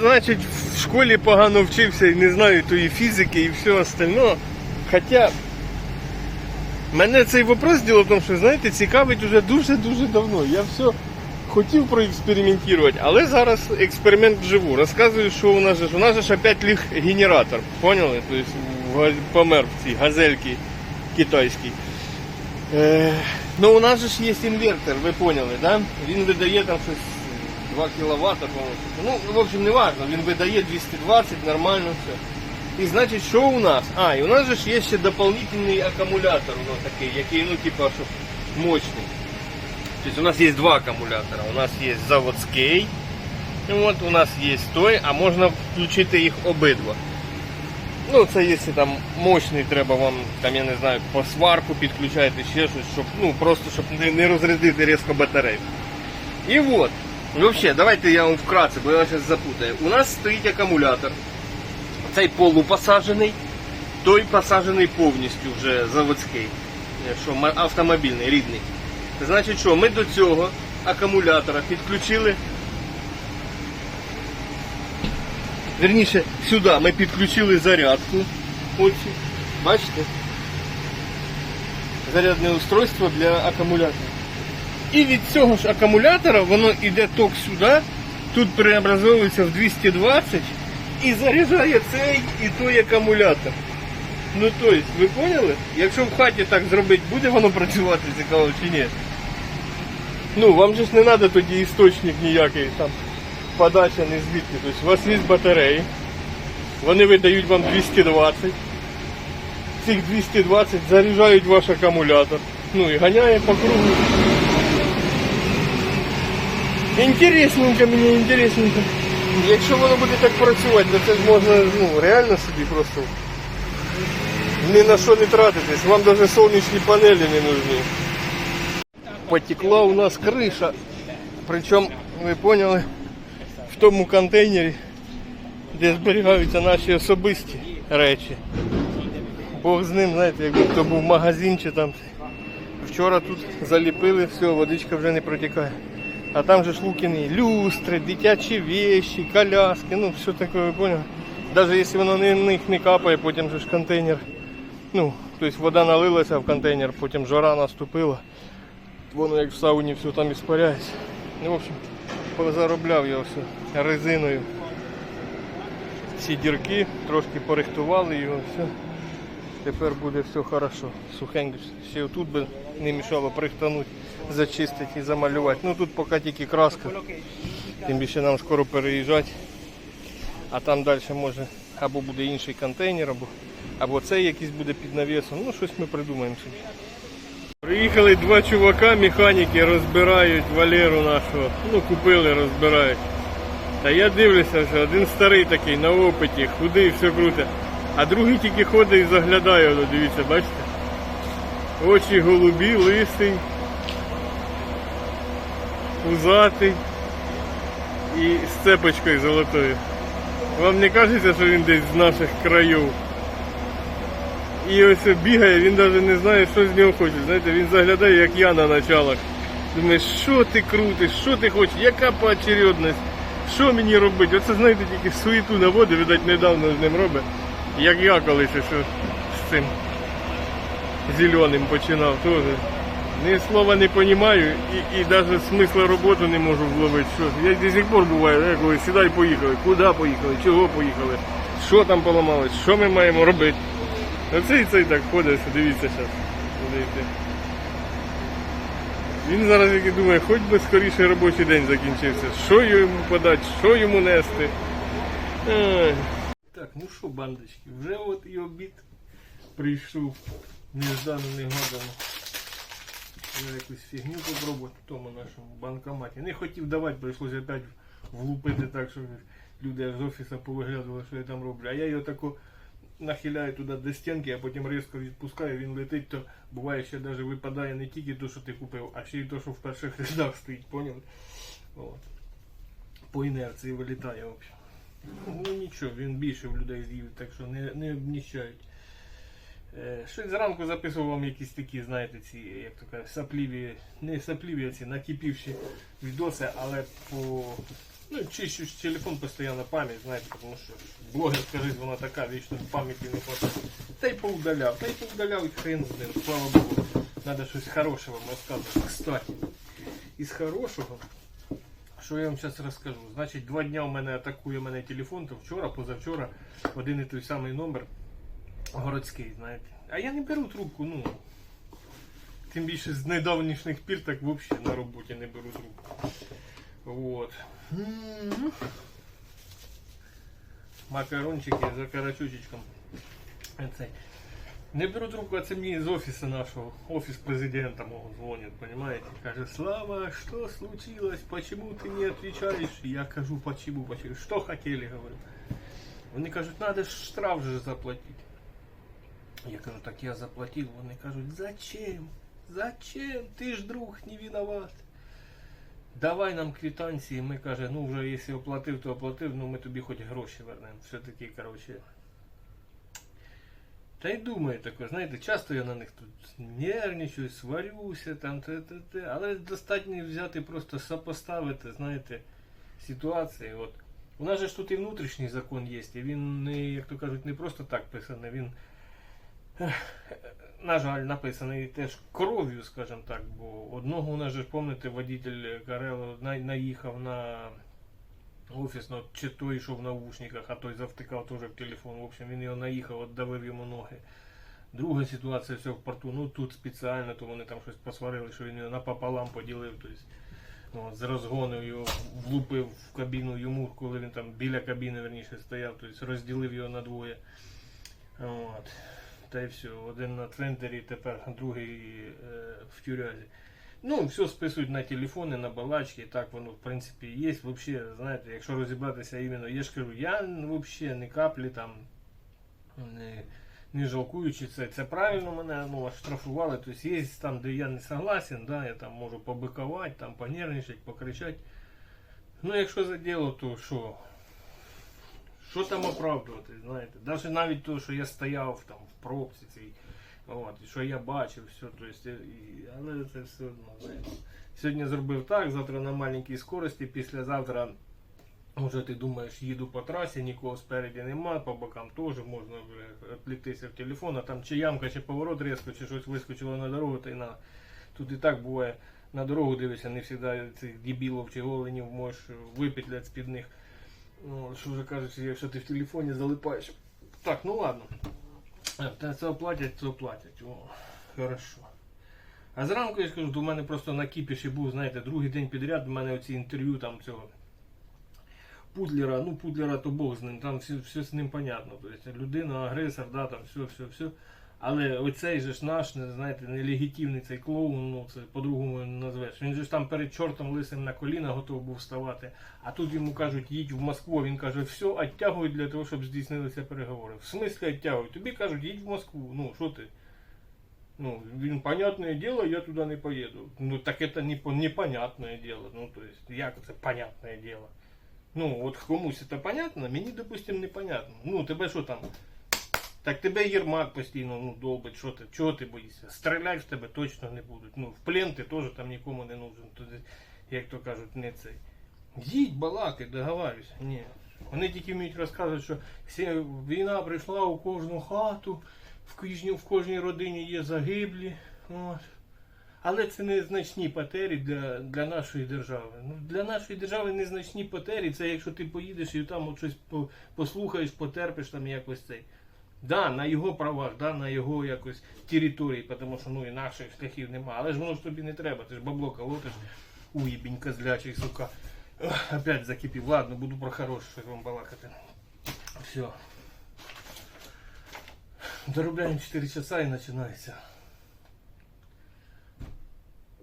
Значить, в школі погано вчився і не знаю тої фізики і всього остального. Хоча мене цей вопрос діло в тому, що знаєте, цікавить уже дуже-дуже давно. Я все хотів проекспериментувати, але зараз експеримент вживу. Розказую, що у нас же у нас же опять ліг генератор. Поняли? Тобто помер в цій газельці китайській. Е, ну у нас же ж є інвертор, ви поняли, да? Він видає там щось 2 кВт, по-моєму. Ну, в общем, не важно, він видає 220, нормально все. І значить, що у нас? А, і у нас же ж є ще дополнительний акумулятор, ну, такий, який, ну, типа, щоб мощний. Тобто у нас є два акумулятора. У нас є заводський, от у нас є той, а можна включити їх обидва. Ну, це якщо там мощний треба вам, там я не знаю, по сварку підключаєте ще щось, щоб, ну, просто щоб не, не розрядити різко батарею. І от, ну, взагалі, давайте я вам вкратце, бо я вас зараз запутаю. У нас стоїть акумулятор. Цей полупосаджений, той посаджений повністю вже заводський, е, що автомобільний, рідний. Значить, що ми до цього акумулятора підключили. Верніше, сюди ми підключили зарядку. Ось, бачите? Зарядне устройство для акумулятора. І від цього ж акумулятора воно йде ток сюди, тут преобразовується в 220 і заряджає цей і той акумулятор. Ну тобто, ви поняли? Якщо в хаті так зробити, буде воно працювати цікаво чи ні? Ну, вам же ж не треба тоді істочник ніякий там подача не звідки. Тобто у вас є батареї, вони видають вам 220. Цих 220 заряджають ваш акумулятор. Ну і ганяє по кругу. Інтересненько мені, інтересненько. Якщо воно буде так працювати, то це ж можна ну, реально собі просто ні на що не тратитись. Вам навіть сонячні панелі не нужні. Потекла у нас криша. Причому, ви поняли, в тому контейнері, де зберігаються наші особисті речі. Бог з ним, знаєте, якби то був магазин чи там. Вчора тут заліпили, все, водичка вже не протікає. А там же ж лукіни люстри, дитячі вещи, коляски, ну все ви поняли? Навіть якщо воно на них не капає, потім же ж контейнер. Ну, тобто вода налилася в контейнер, потім жара наступила. Воно як в сауні все там іспаряється. Ну, в общем, позаробляв я все резиною. Всі дірки, трошки порихтували його, все. Тепер буде все хорошо. Сухенько. Ще отут би не мішало прихтанути, зачистити і замалювати. Ну тут поки тільки краска. Тим більше нам скоро переїжджати. А там далі може або буде інший контейнер, або, або цей якийсь буде під навісом. Ну щось ми придумаємо собі. Приїхали два чувака, механіки розбирають Валеру нашого. Ну купили, розбирають. Та я дивлюся, що один старий такий на опиті, худий, все круте. А другий тільки ходить і заглядає, дивіться, бачите? Очі голубі, лисий, пузатий і з цепочкою золотою. Вам не кажеться, що він десь з наших країв? І ось бігає, він навіть не знає, що з нього хочуть. Знаєте, він заглядає, як я на началах. Думає, що ти крутиш, що ти хочеш, яка поочередність, що мені робити? Оце, знаєте, тільки суету наводить, видать, недавно з ним робить. Як я колись що з цим зеленим починав теж. Ні слова не розумію і, і навіть смисла роботи не можу вловити. Що? Я до сих пор буває, я коли сідай поїхали, куди поїхали, чого поїхали, що там поламалось, що ми маємо робити. Оцей цей так ходить, дивіться зараз. Він зараз як і думає, хоч би скоріше робочий день закінчився. Що йому подати, що йому нести. Так, ну що, бандочки, вже от і обід прийшов неждано негодано. Я якусь фігню попробувати в тому нашому банкоматі. Не хотів давати, прийшлося опять влупити так, щоб люди з офісу повиглядували, що я там роблю. А я його тако нахиляю туди до стінки, а потім різко відпускаю, він летить, то буває ще навіть випадає не тільки те, що ти купив, а ще й те, що в перших рядах стоїть, поняли? От. По інерції вилітає в общем. Ну нічого, він більше в людей з'їв, так що не, не обніщають. Е, Щось зранку записував вам якісь такі, знаєте, ці, як то кажуть, сапліві, не сапліві, а ці накипівші відоси, але по Ну, чищу телефон постоянно пам'ять, знаєте, тому що блогерська жизнь вона така, вічно пам'яті не хватає. Та й поудаляв, та й поудаляв і хрен з ним, слава Богу. Надо щось хороше вам розказувати. Кстати, із хорошого, що я вам зараз розкажу. Значить, два дня у мене атакує мене телефон, то вчора, позавчора, один і той самий номер городський, знаєте. А я не беру трубку, ну. Тим більше з недавнішніх пір так взагалі на роботі не беру трубку. Вот. Макарончики за карачучечком. Не беру трубку, а це мені з офісу нашого, офіс президента мого дзвонять, понимаете? Каже, Слава, что случилось? Почему ты не отвечаешь? Я кажу, почему, почему? Что хотели, говорю. Вони кажуть, надо штраф же заплатить. Я кажу, так я заплатив. Вони кажуть, зачем? Зачем? Ти ж друг не виноват. Давай нам квитанції. Ми каже, ну вже якщо оплатив, то оплатив, ну ми тобі хоч гроші вернемо. Все-таки, коротше. Та й думаю таке, знаєте, часто я на них тут нервничаю, сварюся, там, те, те, те, але достатньо взяти просто сопоставити, знаєте, ситуації. От. У нас же ж тут і внутрішній закон є, і він не, як то кажуть, не просто так писаний, він, на жаль, написаний теж кров'ю, скажімо так, бо одного у нас же, пам'ятаєте, водитель Карело на- наїхав на офісно, чи той йшов в наушниках, а той завтикав теж в телефон. В общем, він його наїхав, отдавив йому ноги. Друга ситуація все в порту. Ну тут спеціально, то вони там щось посварили, що він його напополам поділив. Тобто, ну, з розгону його влупив в кабіну йому, коли він там біля кабіни верніше стояв, тобто розділив його на двоє. От. Та й все. Один на трендері, тепер другий е, в тюрязі. Ну, все списують на телефони, на балачки, так воно в принципі є. Взагалі, знаєте, якщо розібратися іменно, я ж кажу, я взагалі не каплі там не, не жалкуючи це. Це правильно мене ну, штрафували. Тобто є там, де я не согласен, да, я там можу побикувати, там понервничати, покричати. Ну, якщо за діло, то що? Що там оправдувати, знаєте? Навіть навіть то, що я стояв там в пробці цій. От, і що я бачив, все, то есть, і, але це все одно. Сьогодні зробив так, завтра на маленькій скорості, післязавтра вже ти думаєш, їду по трасі, нікого спереді нема, по бокам теж можна відвліктися в телефон, а там чи ямка, чи поворот різко, чи щось вискочило на дорогу, та й на. Тут і так буває, на дорогу дивишся, не завжди цих дебілов чи голенів можеш випетляти з-під них. Ну, що вже кажуть, якщо ти в телефоні залипаєш. Так, ну ладно. Та це оплатять, це оплатять. О, хорошо. А зранку я скажу, то в мене просто на кіпіші був, знаєте, другий день підряд, у мене оці інтерв'ю там цього Пудлера, ну Пудлера то Бог з ним, там все, все з ним понятно. Тобто людина, агресор, да, там все, все, все. Але оцей же ж наш, не знаєте, нелегітимний цей клоун, ну це по-другому назвеш. Він же ж там перед чортом лисим на коліна готов був вставати. А тут йому кажуть, їдь в Москву. Він каже, все, оттягують для того, щоб здійснилися переговори. В смислі оттягують? Тобі кажуть, їдь в Москву. Ну, що ти? Ну, він, понятное дело, я туди не поїду. Ну, так это не, по- непонятное дело. Ну, то есть, як це понятное дело? Ну, от комусь це понятно, мені, допустим, непонятно. Ну, тебе що там? Так тебе Єрмак постійно ну, долбить, що ти, чого ти боїшся? Стріляти в тебе точно не будуть. Ну, в плен ти теж там нікому не нужен. Туди, як то кажуть, не цей. Їдь, балакай, договарюйся. Ні. Вони тільки вміють розказувати, що війна прийшла у кожну хату, в кожній, в кожній родині є загиблі. От. Але це незначні потері для, для нашої держави. Ну, для нашої держави незначні потері, це якщо ти поїдеш і там от щось послухаєш, потерпиш там якось цей. Да, на його правах, да, на його якось території, тому що ну інакших шляхів нема. Але ж воно ж тобі не треба, ти ж бабло колотиш, уїбінь козлячий, сука. Опять закипів. Ладно, буду про хороше щось вам балакати. Все. Доробляємо 4 часа і починається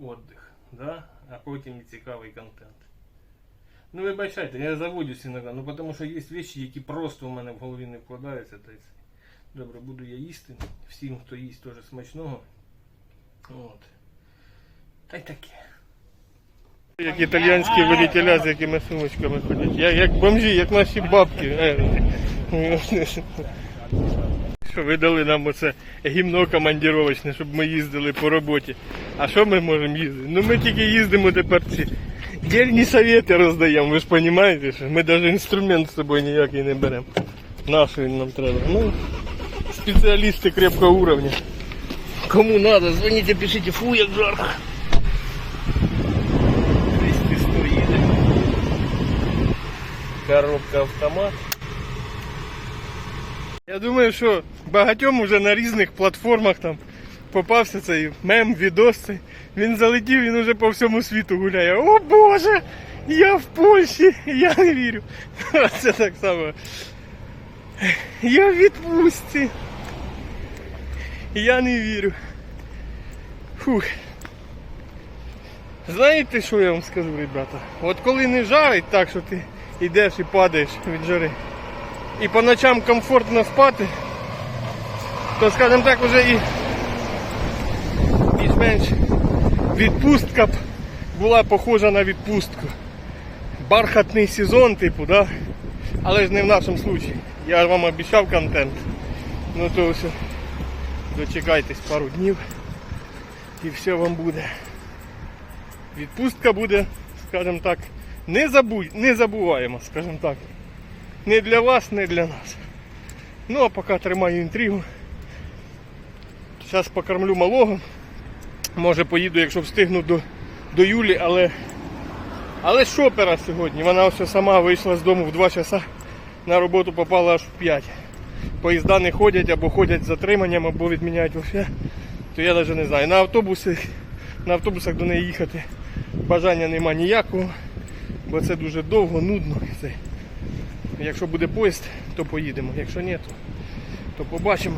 отдих, да? а потім і цікавий контент. Ну вибачайте, я заводюсь іноді, ну тому що є речі, які просто у мене в голові не вкладаються. Та. Добре, буду я їсти. Всім, хто їсть, теж смачного. От. Та й таке. Як італійські водителя з якими сумочками ходять. Я, як бомжі, як наші бабки. Е. Що видали нам оце гімно командіровочне, щоб ми їздили по роботі. А що ми можемо їздити? Ну ми тільки їздимо тепер ці Дельні совети роздаємо, ви ж розумієте, що ми навіть інструмент з собою ніякий не беремо. Наш він нам треба. Ну, спеціалісти крепкого уровня. Кому надо, звоните, пишите, фу, як жарко. Коробка автомат. Я думаю, що багатьом уже на різних платформах там попався цей мем, відос. цей. Він залетів, він уже по всьому світу гуляє. О Боже! Я в Польщі! Я не вірю. Це так само. Я в відпустці. Я не вірю. Фух. Знаєте, що я вам скажу, ребята? От коли не жарить так, що ти йдеш і падаєш від жари, і по ночам комфортно спати, то, скажімо так, вже і більш-менш відпустка б була похожа на відпустку. Бархатний сезон, типу, да? Але ж не в нашому случаї. Я ж вам обіцяв контент. Ну то все. Дочекайтесь пару днів і все вам буде. Відпустка буде, скажімо так, не, забудь, не забуваємо, скажімо так. Не для вас, не для нас. Ну а поки тримаю інтригу. Зараз покормлю малого. Може поїду, якщо встигну до, до Юлі, але. Але шопера сьогодні. Вона ось сама вийшла з дому в 2 часа. На роботу попала аж в 5. Поїзда не ходять або ходять з затриманням, або відміняють вообще. То я навіть не знаю. На автобуси, на автобусах до неї їхати бажання нема ніякого, бо це дуже довго, нудно. Якщо буде поїзд, то поїдемо. Якщо ні, то, то побачимо.